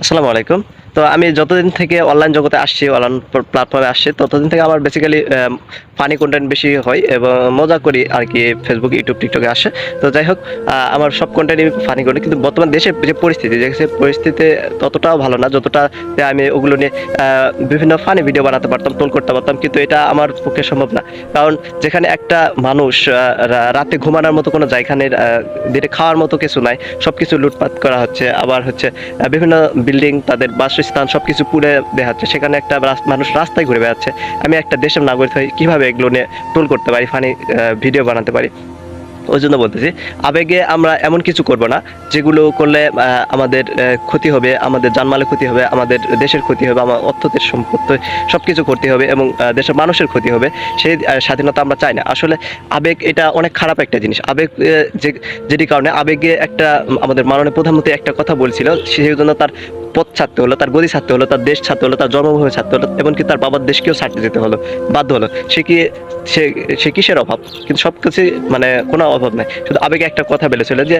আসসালামু আলাইকুম। তো আমি যতদিন থেকে অনলাইন জগতে আসছি অনলাইন প্ল্যাটফর্মে আসছি, ততদিন থেকে আমার বেসিক্যালি ফানি কন্টেন্ট বেশি হয় এবং মজা করি আর কি ফেসবুক ইউটিউব টিকটকে আসে। তো যাই হোক আমার সব কন্টেন্টই ফানি করি কিন্তু বর্তমান দেশের যে পরিস্থিতি যে পরিস্থিতি ততটাও ভালো না যতটা আমি ওগুলো নিয়ে বিভিন্ন ফানি ভিডিও বানাতে পারতাম টোল করতে পারতাম, কিন্তু এটা আমার পক্ষে সম্ভব না। কারণ যেখানে একটা মানুষ রাতে ঘুমানোর মতো কোনো জায়গানের দিনে খাওয়ার মতো কিছু নাই সব কিছু লুটপাট করা হচ্ছে, আবার হচ্ছে বিভিন্ন বিল্ডিং তাদের বাসস্থান সব কিছু পুড়ে দেওয়া হচ্ছে সেখানে একটা মানুষ রাস্তায় ঘুরে বেড়াচ্ছে। আমি একটা দেশের নাগরিক হয়ে কীভাবে এগুলো নিয়ে টোল করতে পারি ফানি ভিডিও বানাতে পারি? ওই জন্য বলতেছি, আবেগে আমরা এমন কিছু করব না, যেগুলো করলে আমাদের ক্ষতি হবে, আমাদের জানমালের ক্ষতি হবে, আমাদের দেশের ক্ষতি হবে, আমার অর্থদের সম্পত্তি সব কিছু ক্ষতি হবে এবং দেশের মানুষের ক্ষতি হবে, সেই স্বাধীনতা আমরা চাই না। আসলে আবেগ এটা অনেক খারাপ একটা জিনিস। আবেগ যে, যেটি কারণে আবেগে একটা, আমাদের মাননীয় প্রধানমন্ত্রী একটা কথা বলছিল, সেই জন্য তার পথ ছাড়তে হলো, তার গদি ছাড়তে হলো, তার দেশ ছাড়তে হলো, তার জন্মভূমি ছাড়তে হলো, এমনকি তার বাবার দেশকেও ছাড়তে যেতে হলো, বাধ্য হলো। সে কি, সে সে কিসের অভাব? কিন্তু সব কিছু মানে কোনো অভাব নাই। শুধু আবেগে একটা কথা বলেছিল যে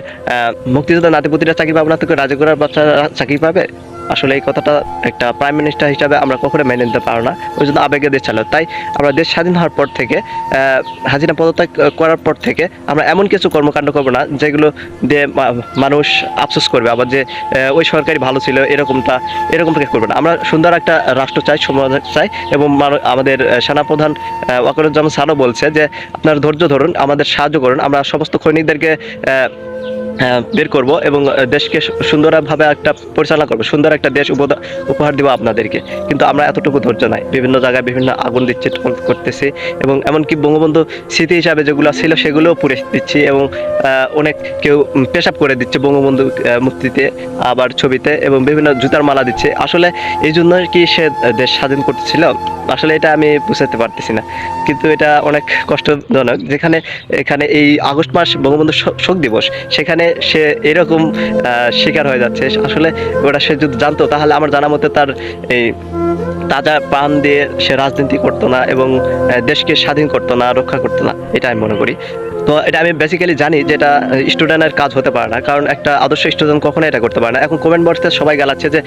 মুক্তিযোদ্ধা নাতিপুতিরা চাকরি পাবে না, তো রাজা করার বাচ্চারা চাকরি পাবে? আসলে এই কথাটা একটা প্রাইম মিনিস্টার হিসাবে আমরা কখনো মেনে নিতে পারো না। ওই জন্য আবেগে দেশ চালাও। তাই আমরা দেশ স্বাধীন হওয়ার পর থেকে হাসিনা পদত্যাগ করার পর থেকে আমরা এমন কিছু কর্মকাণ্ড করব না যেগুলো দিয়ে মানুষ আফসোস করবে। আবার যে ওই সরকারি ভালো ছিল এরকমটা এরকমটা করবে না। আমরা সুন্দর একটা রাষ্ট্র চাই সমাজ চাই এবং আমাদের সেনাপ্রধান ওয়াকারুজ্জামান স্যারও বলছে যে আপনার ধৈর্য ধরুন আমাদের সাহায্য করুন আমরা সমস্ত আহ, বের করব এবং দেশকে সুন্দরভাবে একটা পরিচালনা করব সুন্দর একটা দেশ উপহার দিব আপনাদেরকে। কিন্তু আমরা এতটুকু ধৈর্য নাই। বিভিন্ন জায়গায় বিভিন্ন আগুন দিচ্ছে টোল করতেছি এবং এমনকি বঙ্গবন্ধু স্মৃতি হিসাবে যেগুলো ছিল সেগুলোও পুড়ে দিচ্ছি এবং অনেক কেউ পেশাব করে দিচ্ছে বঙ্গবন্ধু মূর্তিতে, আবার ছবিতে এবং বিভিন্ন জুতার মালা দিচ্ছে। আসলে এই জন্য কি সে দেশ স্বাধীন করতেছিল? আসলে এটা আমি বুঝতে পারতেছি না। কিন্তু এটা অনেক কষ্টজনক। যেখানে, এখানে এই আগস্ট মাস বঙ্গবন্ধু শোক দিবস, সেখানে সে এরকম শিকার হয়ে যাচ্ছে। আসলে ওটা সে যদি জানতো, তাহলে আমার জানা মতে তার এই তাজা প্রাণ দিয়ে সে রাজনীতি করতো না এবং দেশকে স্বাধীন করতো না, রক্ষা করতো না এটা আমি মনে করি। তো এটা আমি বেসিক্যালি জানি যে এটা স্টুডেন্টের কাজ হতে পারে না, কারণ একটা আদর্শ স্টুডেন্ট কখনো এটা করতে পারে না। এখন কমেন্ট বক্সে সবাই গালাচ্ছে যে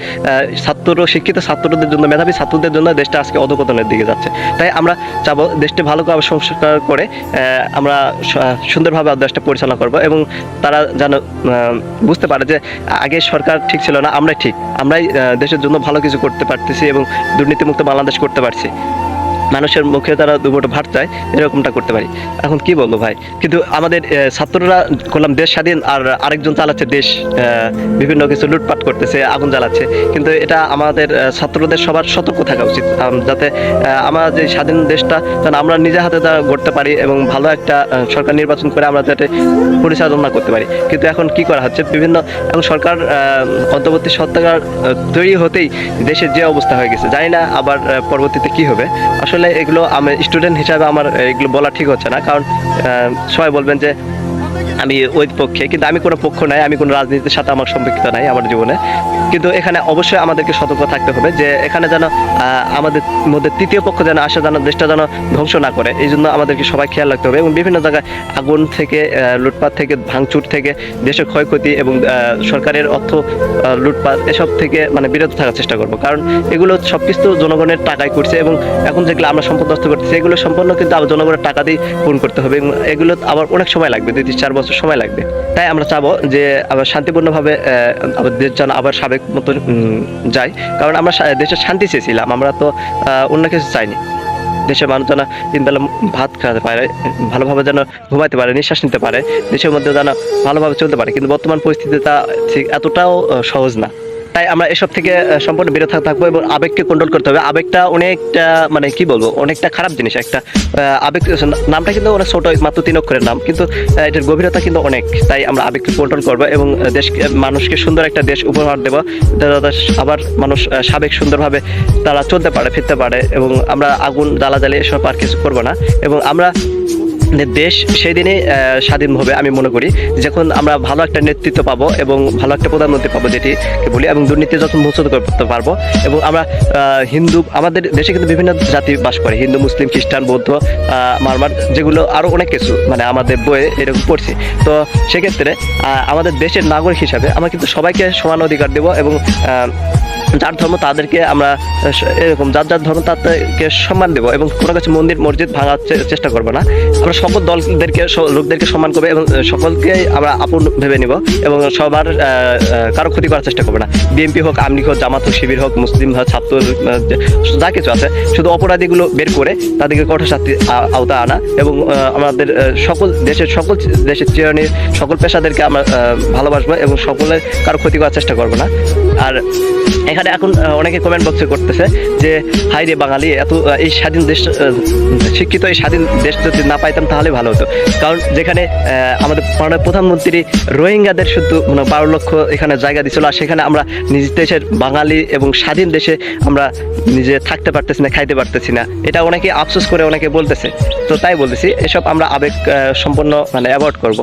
ছাত্র শিক্ষিত ছাত্রদের জন্য, মেধাবী ছাত্রদের জন্য দেশটা আজকে অধপতনের দিকে যাচ্ছে। তাই আমরা চাবো দেশটি ভালো করে সংস্কার করে আমরা সুন্দরভাবে দেশটা পরিচালনা করব এবং তারা যেন বুঝতে পারে যে, আগে সরকার ঠিক ছিল না, আমরাই ঠিক। আমরাই দেশের জন্য ভালো কিছু করতে পারতেছি এবং দুর্নীতিমুক্ত বাংলাদেশ করতে পারছি। মানুষের মুখে তারা দুপুরটা ভাট চায়, এরকমটা করতে পারি। এখন কি বলব ভাই? কিন্তু আমাদের ছাত্ররা করলাম দেশ স্বাধীন, আর আরেকজন চালাচ্ছে দেশ বিভিন্ন কিছু লুটপাট করতেছে, আগুন জ্বালাচ্ছে। কিন্তু এটা আমাদের ছাত্রদের সবার সতর্ক থাকা উচিত। যাতে আমরা যে স্বাধীন দেশটা, যেন আমরা নিজে হাতে তা গড়তে পারি এবং ভালো একটা সরকার নির্বাচন করে আমরা যাতে পরিচালনা করতে পারি। কিন্তু এখন কি করা হচ্ছে? বিভিন্ন, এখন সরকার অন্তর্বর্তী সরকার তৈরি হতেই দেশের যে অবস্থা হয়ে গেছে, জানি না আবার পরবর্তীতে কি হবে। আসলে এগুলো আমি স্টুডেন্ট হিসাবে আমার এগুলো বলা ঠিক হচ্ছে না। কারণ সবাই বলবেন যে আমি ওই পক্ষে, কিন্তু আমি কোনো পক্ষ নাই, আমি কোনো রাজনীতির সাথে আমার সম্পৃক্ত নাই আমার জীবনে। কিন্তু এখানে অবশ্যই আমাদেরকে সতর্ক থাকতে হবে যে এখানে যেন আমাদের মধ্যে তৃতীয় পক্ষ যেন আসে, যেন দেশটা যেন ধ্বংস না করে। এই জন্য আমাদেরকে সবাই খেয়াল রাখতে হবে এবং বিভিন্ন জায়গায় আগুন থেকে লুটপাট থেকে, ভাঙচুর থেকে, দেশের ক্ষয়ক্ষতি এবং সরকারের অর্থ লুটপাট, এসব থেকে মানে বিরত থাকার চেষ্টা করব। কারণ এগুলো সব কিছু জনগণের টাকায় করছে এবং এখন যেগুলো আমরা সম্পদ নষ্ট করতেছি, এগুলো সম্পূর্ণ কিন্তু জনগণের টাকা দিয়ে পূরণ করতে হবে এবং এগুলো আবার অনেক সময় লাগবে, দুই তিন চার বছর সময় লাগবে। তাই আমরা চাবো যে আবার শান্তিপূর্ণভাবে আবার দেশ যেন আবার সাবেক মতো যায়। কারণ আমরা দেশের শান্তি চেয়েছিলাম, আমরা তো অন্য কিছু চাইনি। দেশের মানুষ যেন তিনবেলা ভাত খাওয়াতে পারে, ভালোভাবে যেন ঘুমাতে পারে, নিঃশ্বাস নিতে পারে, দেশের মধ্যে যেন ভালোভাবে চলতে পারে। কিন্তু বর্তমান পরিস্থিতি তা ঠিক এতটাও সহজ না। তাই আমরা এসব থেকে সম্পূর্ণ বিরত থাকব এবং আবেগকে কন্ট্রোল করতে হবে। আবেগটা অনেকটা মানে কি বলব, অনেকটা খারাপ জিনিস একটা। আবেগ নামটা কিন্তু অনেক ছোট, মাত্র তিন অক্ষরের নাম, কিন্তু এটার গভীরতা কিন্তু অনেক। তাই আমরা আবেগকে কন্ট্রোল করব এবং দেশকে, মানুষকে সুন্দর একটা দেশ উপহার দেবো, যাতে আবার মানুষ সাবেক সুন্দরভাবে তারা চলতে পারে, ফিরতে পারে এবং আমরা আগুন জ্বালা জ্বালিয়ে এসব আর কিছু করব না। এবং আমরা দেশ সেই দিনে স্বাধীন হবে আমি মনে করি। যখন আমরা ভালো একটা নেতৃত্ব পাবো এবং ভালো একটা প্রধানমন্ত্রী পাবো যেটি বলি, এবং দুর্নীতি যখন মোচন করতে পারব, এবং আমরা হিন্দু, আমাদের দেশে কিন্তু বিভিন্ন জাতি বাস করে, হিন্দু, মুসলিম, খ্রিস্টান, বৌদ্ধ মারমার, যেগুলো আরও অনেক কিছু মানে আমাদের বইয়ে এরকম পড়ছি। তো সেক্ষেত্রে আমাদের দেশের নাগরিক হিসাবে আমরা কিন্তু সবাইকে সমান অধিকার দেবো এবং যার ধর্ম তাদেরকে আমরা, এরকম যার যার ধর্ম তাদেরকে সম্মান দেবো এবং কোনো কিছু মন্দির, মসজিদ ভাঙার চেষ্টা করব না। আমরা সকল দলদেরকে লোকদেরকে সম্মান করব এবং সকলকে আমরা আপন ভেবে নিব এবং সবার কারও ক্ষতি করার চেষ্টা করব না। বিএনপি হোক আমলি হোক, জামাত হোক, শিবির হোক, মুসলিম হোক, ছাত্র যা কিছু আছে, শুধু অপরাধীগুলো বের করে তাদেরকে কঠোর শাস্তি আওতা আনা এবং আমাদের সকল দেশের সকল দেশের চিরণী সকল পেশাদেরকে আমরা ভালোবাসবো এবং সকলের কারও ক্ষতি করার চেষ্টা করব না। আর এখানে এখন অনেকে কমেন্ট বক্সে করতেছে যে হাই রে বাঙালি, এত এই স্বাধীন দেশ শিক্ষিত এই স্বাধীন দেশ যদি না পাইতাম তাহলে ভালো হতো। কারণ যেখানে আমাদের মাননীয় প্রধানমন্ত্রী রোহিঙ্গাদের শুধু মানে বারো লক্ষ এখানে জায়গা দিছিল, আর সেখানে আমরা নিজ দেশের বাঙালি এবং স্বাধীন দেশে আমরা নিজে থাকতে পারতেছি না, খাইতে পারতেছি না। এটা অনেকে, আফসোস করে অনেকে বলতেছে। তো তাই বলতেছি, এসব আমরা আবেগ সম্পন্ন মানে অ্যাভয়েড করব।